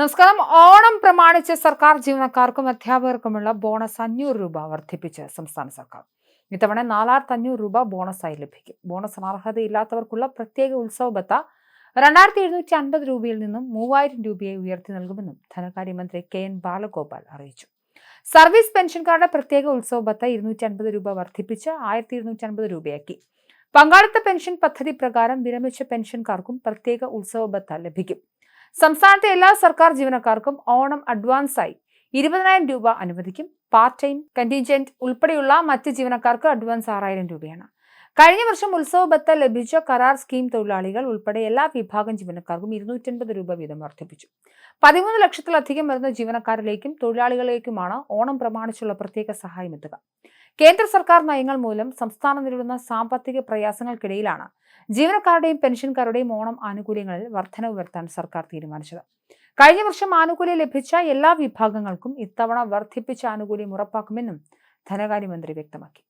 നമസ്കാരം. ഓണം പ്രമാണിച്ച് സർക്കാർ ജീവനക്കാർക്കും അധ്യാപകർക്കുമുള്ള ബോണസ് അഞ്ഞൂറ് രൂപ വർദ്ധിപ്പിച്ച് സംസ്ഥാന സർക്കാർ. ഇത്തവണ നാലായിരത്തി അഞ്ഞൂറ് രൂപ ബോണസായി ലഭിക്കും. ബോണസ് അർഹതയില്ലാത്തവർക്കുള്ള പ്രത്യേക ഉത്സവ ബത്ത രണ്ടായിരത്തി എഴുന്നൂറ്റി അൻപത് രൂപയിൽ നിന്നും മൂവായിരം രൂപയായി ഉയർത്തി നൽകുമെന്നും ധനകാര്യമന്ത്രി കെ എൻ ബാലഗോപാൽ അറിയിച്ചു. സർവീസ് പെൻഷൻകാരുടെ പ്രത്യേക ഉത്സവ ബത്ത ഇരുന്നൂറ്റി അൻപത് രൂപ വർദ്ധിപ്പിച്ച് ആയിരത്തി ഇരുന്നൂറ്റി അൻപത് രൂപയാക്കി. പങ്കാളിത്ത പെൻഷൻ പദ്ധതി പ്രകാരം വിരമിച്ച പെൻഷൻകാർക്കും പ്രത്യേക ഉത്സവ ബത്ത ലഭിക്കും. സംസ്ഥാനത്തെ എല്ലാ സർക്കാർ ജീവനക്കാർക്കും ഓണം അഡ്വാൻസായി. ഇരുപതിനായിരം രൂപ അനുവദിക്കും. പാർട്ട് ടൈം കണ്ടിൻജന്റ് ഉൾപ്പെടെയുള്ള മറ്റ് ജീവനക്കാർക്ക് അഡ്വാൻസ് ആറായിരം രൂപയാണ്. കഴിഞ്ഞ വർഷം ഉത്സവ ബത്ത ലഭിച്ച കരാർ സ്കീം തൊഴിലാളികൾ ഉൾപ്പെടെ എല്ലാ വിഭാഗം ജീവനക്കാർക്കും ഇരുന്നൂറ്റൻപത് രൂപ വീതം വർദ്ധിപ്പിച്ചു. പതിമൂന്ന് ലക്ഷത്തിലധികം വരുന്ന ജീവനക്കാരിലേക്കും തൊഴിലാളികളിലേക്കുമാണ് ഓണം പ്രമാണിച്ചുള്ള പ്രത്യേക സഹായം എത്തുക. കേന്ദ്ര സർക്കാർ നയങ്ങൾ മൂലം സംസ്ഥാനം നേരിടുന്ന സാമ്പത്തിക പ്രയാസങ്ങൾക്കിടയിലാണ് ജീവനക്കാരുടെയും പെൻഷൻകാരുടെയും ഓണം ആനുകൂല്യങ്ങളിൽ വർധനവ് വരുത്താൻ സർക്കാർ തീരുമാനിച്ചത്. കഴിഞ്ഞ വർഷം ആനുകൂല്യം ലഭിച്ച എല്ലാ വിഭാഗങ്ങൾക്കും ഇത്തവണ വർദ്ധിപ്പിച്ച ആനുകൂല്യം ഉറപ്പാക്കുമെന്നും ധനകാര്യമന്ത്രി വ്യക്തമാക്കി.